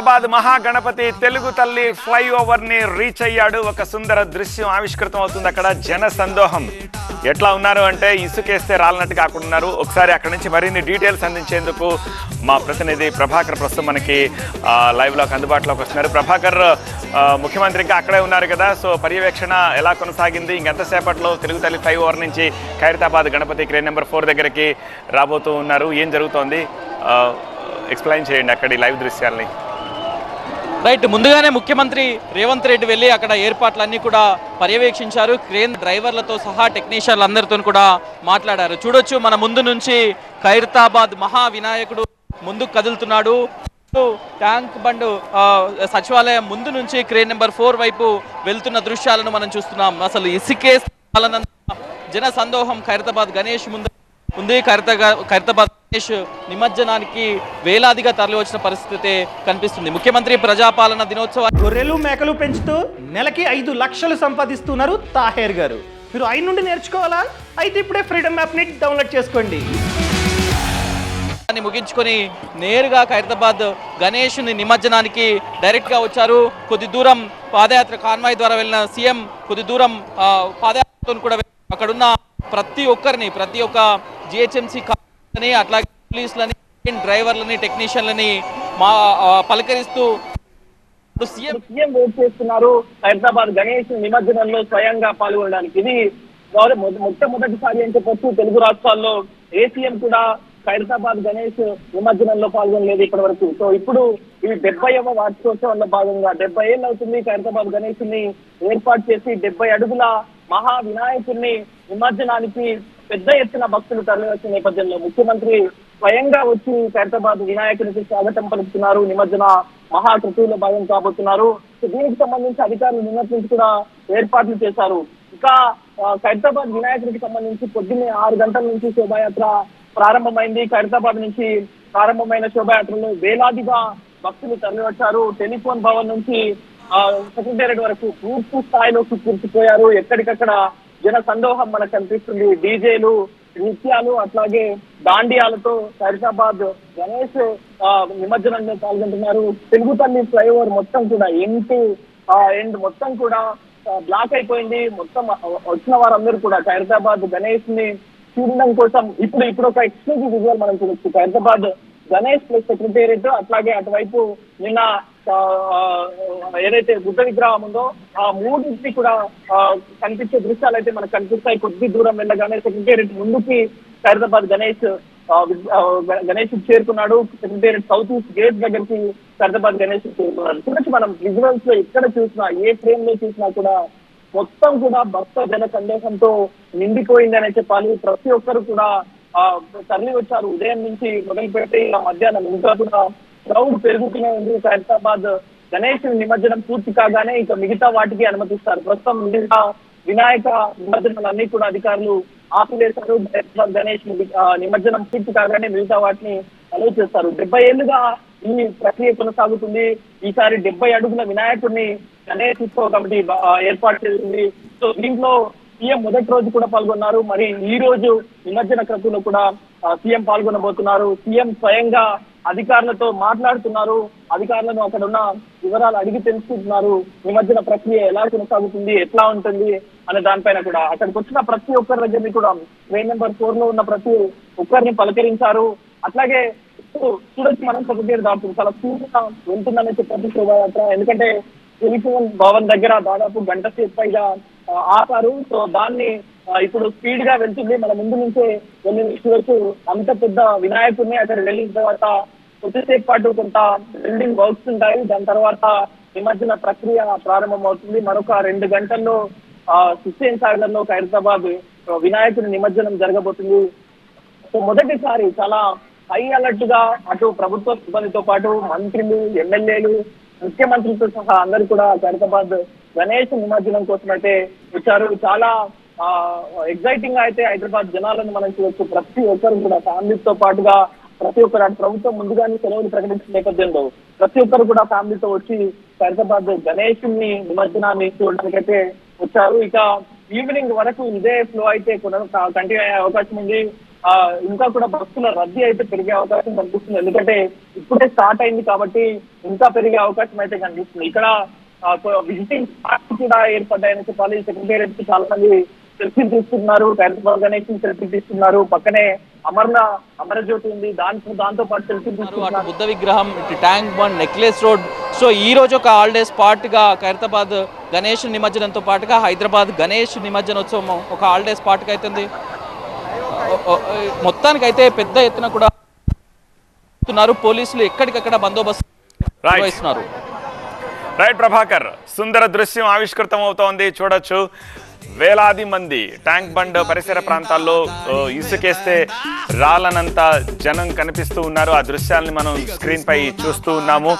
హైదరాబాద్ మహాగణపతి తెలుగు తల్లి ఫ్లైఓవర్ని రీచ్ అయ్యాడు. ఒక సుందర దృశ్యం ఆవిష్కృతం అవుతుంది అక్కడ. జన సందోహం. ఎట్లా ఉన్నారు అంటే ఇసుకేస్తే రాలనట్టు కాకుండా ఉన్నారు. ఒకసారి అక్కడ నుంచి మరిన్ని డీటెయిల్స్ అందించేందుకు మా ప్రతినిధి ప్రభాకర్ ప్రస్తుతం మనకి లైవ్లోకి అందుబాటులోకి వస్తున్నారు. ప్రభాకర్ ముఖ్యమంత్రి ఇంకా అక్కడే ఉన్నారు కదా. సో పర్యవేక్షణ ఎలా కొనసాగింది? ఇంకెంతసేపట్లో తెలుగు తల్లి ఫ్లైఓవర్ నుంచి Khairatabad Ganapati crane number four దగ్గరికి రాబోతూ ఉన్నారు. ఏం జరుగుతోంది? ఎక్స్ప్లెయిన్ చేయండి అక్కడి లైవ్ దృశ్యాల్ని. రైట్ ముందుగానే ముఖ్యమంత్రి రేవంత్ రెడ్డి వెళ్ళి అక్కడ ఏర్పాట్లన్నీ కూడా పర్యవేక్షించారు. క్రేన్ డ్రైవర్లతో సహా టెక్నీషియన్లు అందరితో కూడా మాట్లాడారు. చూడొచ్చు మన ముందు నుంచి ఖైరతాబాద్ మహా వినాయకుడు ముందుకు కదులుతున్నాడు. ట్యాంక్ బండ్ సచివాలయం ముందు నుంచి క్రేన్ నెంబర్ ఫోర్ వైపు వెళ్తున్న దృశ్యాలను మనం చూస్తున్నాం. అసలు ఇసుకే జన సందోహం ఖైరతాబాద్ గణేష్ ముందు ఉంది. ఖైరతగా ఖైరతాబాద్ గణేష్ నిమజ్జనానికి వేలాదిగా తరలి వచ్చిన పరిస్థితి కనిపిస్తుంది. ముఖ్యమంత్రి ప్రజాపాలన దినోత్సవ గొర్రెలు మేకలు పెంచుతూ నెలకి ఐదు లక్షలు సంపాదిస్తున్నారు తాహేర్ గారు. మీరు ఆయన నుండి నేర్చుకోవాలా? అయితే ఇప్పుడే ఫ్రీడమ్ యాప్ని డౌన్లోడ్ చేసుకోండి. ముగించుకొని నేరుగా ఖైరతాబాద్ గణేష్ని నిమజ్జనానికి డైరెక్ట్గా వచ్చారు. కొద్ది దూరం పాదయాత్ర కాన్వాయ్ ద్వారా వెళ్ళిన సీఎం కొద్ది దూరం ఆ, పాదయాత్రతో కూడా అక్కడున్న ప్రతి ఒక్కరిని ప్రతి ఒక్క జిహెచ్ఎంసీ అట్లాగే పోలీసులని డ్రైవర్లని టెక్నీషియన్లని మా పలకరిస్తూ ఇప్పుడు సీఎం సీఎం వెయిట్ చేస్తున్నారు. హైదరాబాద్ గణేష్ నిమజ్జనంలో స్వయంగా పాల్గొనడానికి. ఇది మొట్టమొదటిసారి అని చెప్పొచ్చు. తెలుగు రాష్ట్రాల్లో ఏ సీఎం కూడా హైదరాబాద్ గణేష్ నిమజ్జనంలో పాల్గొనలేదు ఇప్పటి వరకు. సో ఇప్పుడు ఇది డెబ్బైవ వార్షికోత్సవంలో భాగంగా డెబ్బై ఏళ్ళు అవుతుంది ఖైరతాబాద్ గణేష్ని ఏర్పాటు చేసి డెబ్బై అడుగుల మహా వినాయకుడిని నిమజ్జనానికి పెద్ద ఎత్తున భక్తులు తరలివచ్చిన నేపథ్యంలో ముఖ్యమంత్రి స్వయంగా వచ్చి ఖైరతాబాద్ వినాయకునికి స్వాగతం పలుకుతున్నారు. నిమజ్జన మహాకృతువులో భాగం కాబోతున్నారు. దీనికి సంబంధించి అధికారులు నిన్నటి నుంచి కూడా ఏర్పాట్లు చేశారు. ఇంకా ఖైరతాబాద్ వినాయకుడికి సంబంధించి పొద్దున్నే ఆరు గంటల నుంచి శోభాయాత్ర ప్రారంభమైంది. ఖైరతాబాద్ నుంచి ప్రారంభమైన శోభాయాత్రలో వేలాదిగా భక్తులు తరలివచ్చారు టెలిఫోన్ భవన్ నుంచి సెక్రటేరియట్ వరకు పూర్తి స్థాయిలోకి కూర్చిపోయారు ఎక్కడికక్కడ జన సందోహం మనకు కనిపిస్తుంది. డీజేలు నృత్యాలు అట్లాగే దాండియాలతో హైదరాబాద్ గణేష్ నిమజ్జనంలో పాల్గొంటున్నారు. తెలుగు తల్లి ఫ్లైఓవర్ మొత్తం కూడా ఎండ్ ఎండ్ మొత్తం కూడా బ్లాక్ అయిపోయింది. మొత్తం వచ్చిన వారందరూ కూడా ఖైరతాబాద్ గణేష్ని చూడడం కోసం ఇప్పుడు ఇప్పుడు ఒక ఎక్స్క్లూజివ్ విజువల్ మనం చూడొచ్చు. ఖైరతాబాద్ గణేష్ ప్లస్ సెక్రటేరియట్ అట్లాగే అటువైపు నిన్న ఏదైతే బుద్ధ విగ్రహం ఉందో ఆ మూడింటిని కూడా కనిపించే దృశ్యాలు అయితే మనకు కనిపిస్తాయి. కొద్ది దూరం వెళ్ళగానే సెక్రటేరియట్ ముందుకి ఖైరదాబాద్ గణేష్ గణేష్ చేరుకున్నాడు. సెక్రటేరియట్ సౌత్ ఈస్ట్ గేట్ దగ్గరికి ఖైరదాబాద్ గణేష్ చేరుకున్నాడు. చూడొచ్చు మనం విజువల్స్లో ఎక్కడ చూసినా ఏ ఫ్రేమ్లో చూసినా కూడా మొత్తం కూడా భక్త జన సందేశంతో నిండిపోయిందనే చెప్పాలి ప్రతి ఒక్కరు కూడా ఆ తరలి వచ్చారు ఉదయం నుంచి మొదలు పెట్టి మధ్యాహ్నం ఇంకా కూడా క్రౌడ్ పెరుగుతూనే ఉంది హైదరాబాద్ గణేష్ నిమజ్జనం పూర్తి కాగానే ఇంకా మిగతా వాటికి అనుమతిస్తారు. ప్రస్తుతం మిగతా వినాయక నిమజ్జనాలన్నీ కూడా అధికారులు ఆపివేశారు. హైదరాబాద్ గణేష్ నిమజ్జనం పూర్తి కాగానే మిగతా వాటిని అలవ్ చేస్తారు. డెబ్బై ఏళ్ళుగా ఈ ప్రక్రియ కొనసాగుతుంది. ఈసారి డెబ్బై అడుగుల వినాయకుడిని గణేష్ ఉత్సవ కమిటీ ఏర్పాటు చేసింది. సో దీంట్లో సీఎం మొదటి రోజు కూడా పాల్గొన్నారు. మరి ఈ రోజు నిమజ్జన క్రతువులో కూడా సీఎం పాల్గొనబోతున్నారు. సీఎం స్వయంగా అధికారులతో మాట్లాడుతున్నారు. అధికారులను అక్కడ ఉన్న వివరాలు అడిగి తెలుసుకుంటున్నారు. నిమజ్జన ప్రక్రియ ఎలా కొనసాగుతుంది ఎట్లా ఉంటుంది అనే దానిపైన కూడా అక్కడికి వచ్చిన ప్రతి ఒక్కరి దగ్గరని కూడా ట్రైన్ నెంబర్ ఫోర్లో ఉన్న ప్రతి ఒక్కరిని పలకరించారు. అట్లాగే చూడొచ్చు మనం సెక్రటరీ దాటుతుంది చాలా స్పీడ్గా వెళ్తుందనే చెప్పి శోభాయాత్ర. ఎందుకంటే టెలిఫోన్ భవన్ దగ్గర దాదాపు గంట సేపు పైగా ఆపారు. సో దాన్ని ఇప్పుడు స్పీడ్గా వెళ్తుంది. మన ముందు నుంచే వెళ్ళి వరకు అంత పెద్ద వినాయకుడిని అక్కడ వెళ్ళిన తర్వాత కొద్దిసేపు పాటు కొంత బిల్డింగ్ వర్క్స్ ఉంటాయి. దాని తర్వాత నిమజ్జన ప్రక్రియ ప్రారంభం అవుతుంది మరొక రెండు గంటల్లో ఆ, హుస్సేన్ సాగర్లో ఖైరతాబాద్ వినాయకుడి నిమజ్జనం జరగబోతుంది. సో మొదటిసారి చాలా హై అలర్ట్గా అటు ప్రభుత్వ సిబ్బందితో పాటు మంత్రులు ఎమ్మెల్యేలు ముఖ్యమంత్రులతో సహా అందరూ కూడా ఖైరతాబాద్ గణేష్ నిమజ్జనం కోసం అయితే వచ్చారు. చాలా ఎగ్జైటింగ్ అయితే హైదరాబాద్ జనాలను మనం చూడొచ్చు. ప్రతి ఒక్కరు కూడా ఫ్యామిలీతో పాటుగా ప్రతి ఒక్కరు అటు ప్రభుత్వం ముందుగానే సెలవులు ప్రకటించిన నేపథ్యంలో ప్రతి ఒక్కరు కూడా ఫ్యామిలీతో వచ్చి హైదరాబాద్ గణేష్ని నిమజ్జనాన్ని చూడడానికైతే వచ్చారు. ఇక ఈవినింగ్ వరకు ఇదే ఫ్లో అయితే కంటిన్యూ అయ్యే అవకాశం ఉంది. ఆ, ఇంకా కూడా బస్సుల రద్దీ అయితే పెరిగే అవకాశం కనిపిస్తుంది. ఎందుకంటే ఇప్పుడే స్టార్ట్ అయింది కాబట్టి ఇంకా పెరిగే అవకాశం అయితే కనిపిస్తుంది. ఇక్కడ విజిటింగ్ స్పాట్స్ కూడా ఏర్పడ్డాయని చెప్పాలి. సెక్రటేరియట్కి చాలా మంది సెల్ఫీలు తీసుకున్నారు హైదరాబాద్ గణేష్ సెల్ఫీలు తీసుకున్నారు పక్కనే అమర్న అమరజ్యోతి ఉంది. దాంతో దాంతో పాటు సెల్ఫీ తీసుకున్నారు బుద్ధ విగ్రహం tank bund necklace road. So ఈ రోజు ఒక హాలిడే స్పాట్గా ఖైరతాబాద్ గణేష్ నిమజ్జనంతో పాటుగా హైదరాబాద్ గణేష్ నిమజ్జనోత్సవం ఒక హాలిడే స్పాట్గా అవుతుంది మొత్తానికి అయితే పెద్ద ఎత్తున కూడా. పోలీసులు ఎక్కడికక్కడ బందోబస్తు. నిర్వహిస్తున్నారు. రైట్ ప్రభాకర్. సుందర దృశ్యం ఆవిష్కృతం అవుతోంది చూడొచ్చు. వేలాది మంది ట్యాంక్ బండ్ పరిసర ప్రాంతాల్లో ఇసుకేస్తే రాలనంత జనం కనిపిస్తూ ఉన్నారు. ఆ దృశ్యాల్ని మనం స్క్రీన్ పై చూస్తూ ఉన్నాము.